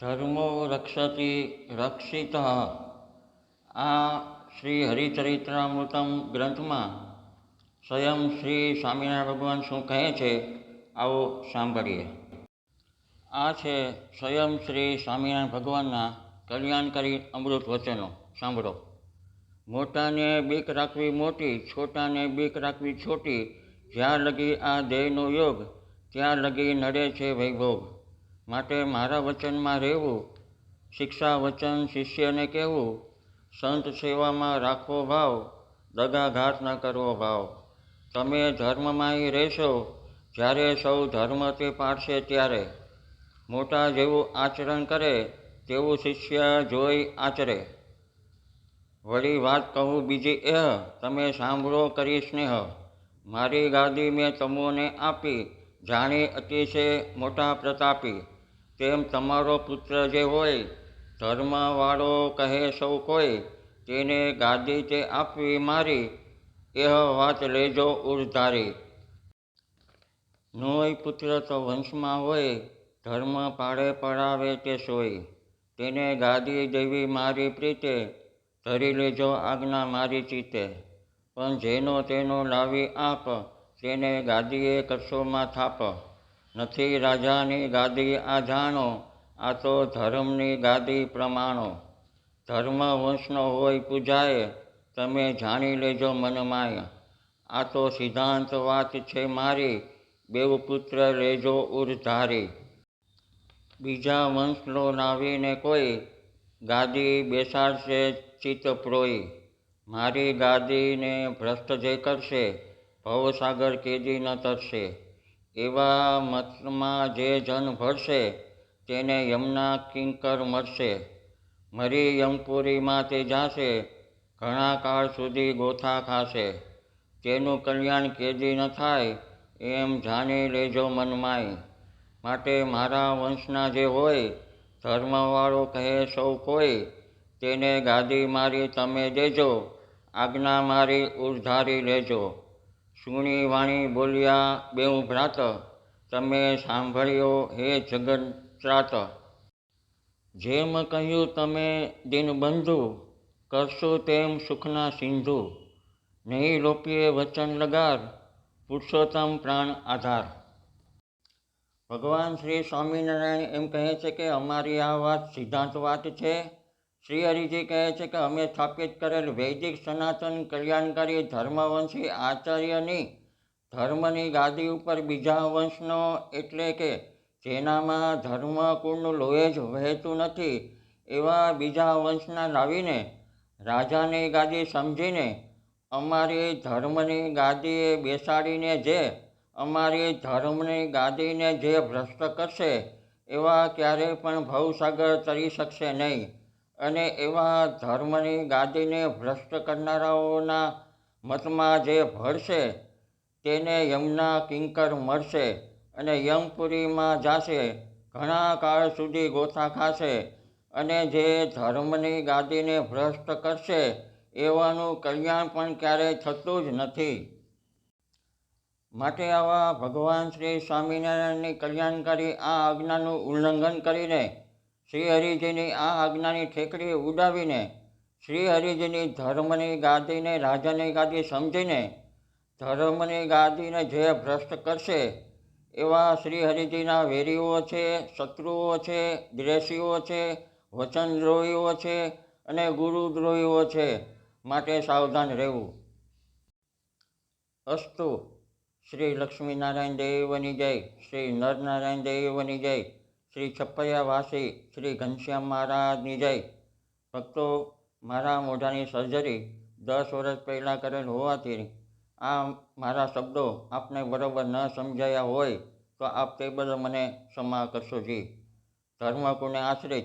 ધર્મો રક્ષતી રક્ષિત આ શ્રી હરિચરિત્રામૃતમ ગ્રંથમાં સ્વયં શ્રી સ્વામિનારાયણ ભગવાન શું કહે છે, આવો સાંભળીએ. આ છે સ્વયં શ્રી સ્વામિનારાયણ ભગવાનના કલ્યાણકારી અમૃત વચનો. સાંભળો. મોટાને બીક રાખવી મોટી, છોટાને બીક રાખવી છોટી. જ્યાં લગી આ દેહનો યોગ, ત્યાં લગી નડે છે વૈભોગ. માટે મારા વચનમાં રહેવું, શિક્ષા વચન, શિષ્યને કહેવું, સંત સેવામાં રાખવો ભાવ, દગાઘાત ન કરવો ભાવ. તમે ધર્મમાંય રહેશો, જ્યારે સૌ ધર્મ તે પાડશે ત્યારે. મોટા જેવું આચરણ કરે, તેવું શિષ્ય જોઈ આચરે. વળી વાત કહું બીજી, એહ, તમે સાંભળો કરી સ્નેહ. મારી ગાદી મેં તમોને આપી, જાણી અતિશય મોટા પ્રતાપી. તેમ તમારો પુત્ર જે હોય, ધર્મવાળો કહે સૌ કોઈ, તેને ગાદી તે આપવી મારી, એહ વાત લેજો ઉર્ધારી. નોય પુત્ર તો વંશમાં હોય, ધર્મ પાડે પડાવે તે સોય. તેને ગાદી દેવી મારી પ્રીતે, ધરી લેજો આજ્ઞા મારી ચીતે પણ જેનો તેનો લાવી આપ, તેને ગાદીએ કરશોમાં થાપ. નથી રાજાની ગાદી આ જાણો આ તો ધર્મની ગાદી પ્રમાણો. ધર્મ વંશનો હોય પૂજાય તમે જાણી લેજો મનમાય. આ તો સિદ્ધાંત વાત છે મારી બેવ પુત્ર લેજો ઉર્ધારી બીજા વંશનો નાવીને કોઈ, ગાદી બેસાડશે ચિત્તપ્રોય મારી ગાદીને ભ્રષ્ટ જે કરશે, ભવસાગર કેદી ન તરશે. એવા મતમાં જે જન ભરશે, તેને યમના કિંકર મળશે મરી યમપુરીમાં તે જાશે, ઘણા કાળ સુધી ગોથા ખાશે. તેનું કલ્યાણ કેદી ન થાય, એમ જાણી લેજો મનમાય માટે મારા વંશના જે હોય, ધર્મવાળો કહે સૌ કોઈ, તેને ગાદી મારી તમે દેજો, આજ્ઞા મારી ઉર્ધારી લેજો. સુણી વાણી બોલ્યા, બેઉ ભ્રાત, તમે સાંભળ્યો હે જગત્રાત જેમ કહ્યું તમે દિનબંધુ, કરશો તેમ સુખના સિંધુ. નહીં લોપીએ વચન લગાર, પુરુષોત્તમ પ્રાણ આધાર. ભગવાન શ્રી સ્વામિનારાયણ એમ કહે છે કે અમારી આ વાત સિદ્ધાંત વાત છે. શ્રી હરિજી કહે છે કે અમે સ્થાપિત કરેલ વૈદિક સનાતન કલ્યાણકારી ધર્મવંશી આચાર્યની ધર્મની ગાદી ઉપર બીજા વંશનો એટલે કે જેનામાં ધર્મ કુળનું લોહી જ વહેતું નથી એવા બીજા વંશના લાવીને રાજાની ગાદી સમજીને અમારી ધર્મની ગાદીએ બેસાડીને જે અમારી ધર્મની ગાદીને જે ભ્રષ્ટ કરશે એવા ક્યારેય પણ ભવસાગર તરી શકશે નહીં. અને એવા ધર્મની ગાદીને ભ્રષ્ટ કરનારાઓના મતમાં જે ભળશે, તેને યમના કિંકર મળશે અને યમપુરીમાં જાશે, ઘણા કાળ સુધી ગોથા ખાશે અને જે ધર્મની ગાદીને ભ્રષ્ટ કરશે, એવાનું કલ્યાણ પણ ક્યારેય થતું જ નથી. માટે આવા ભગવાન શ્રી સ્વામિનારાયણની કલ્યાણકારી આ આજ્ઞાનું ઉલ્લંઘન કરીને શ્રી હરિજીની આ આજ્ઞાની ઠેકડી ઉડાવીને શ્રી હરિજીની ધર્મની ગાદીને, રાજાની ગાદી સમજીને, ધર્મની ગાદીને જે ભ્રષ્ટ કરશે, એવા શ્રી હરિજીના વેરીઓ છે, શત્રુઓ છે, દ્વેષીઓ છે, વચનદ્રોહીઓ છે અને ગુરુદ્રોહીઓ છે માટે સાવધાન રહેવું. અસ્તુ. શ્રી લક્ષ્મીનારાયણ દેવની જય. શ્રી નરનારાયણ દેવની જય. શ્રી છપૈયાવાસી શ્રી ઘનશ્યામ મહારાજની જય. ભક્તો, મારા મોઢાની સર્જરી દસ વર્ષ પહેલાં કરેલ હોવાથી આ મારા શબ્દો આપને બરાબર ન સમજાયા હોય તો આપ તે બદલ મને ક્ષમા કરશો જી. ધર્મકુને આશ્રિત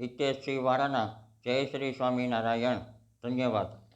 હિતેશસિંહ વાળાના જય શ્રી સ્વામિનારાયણ. ધન્યવાદ.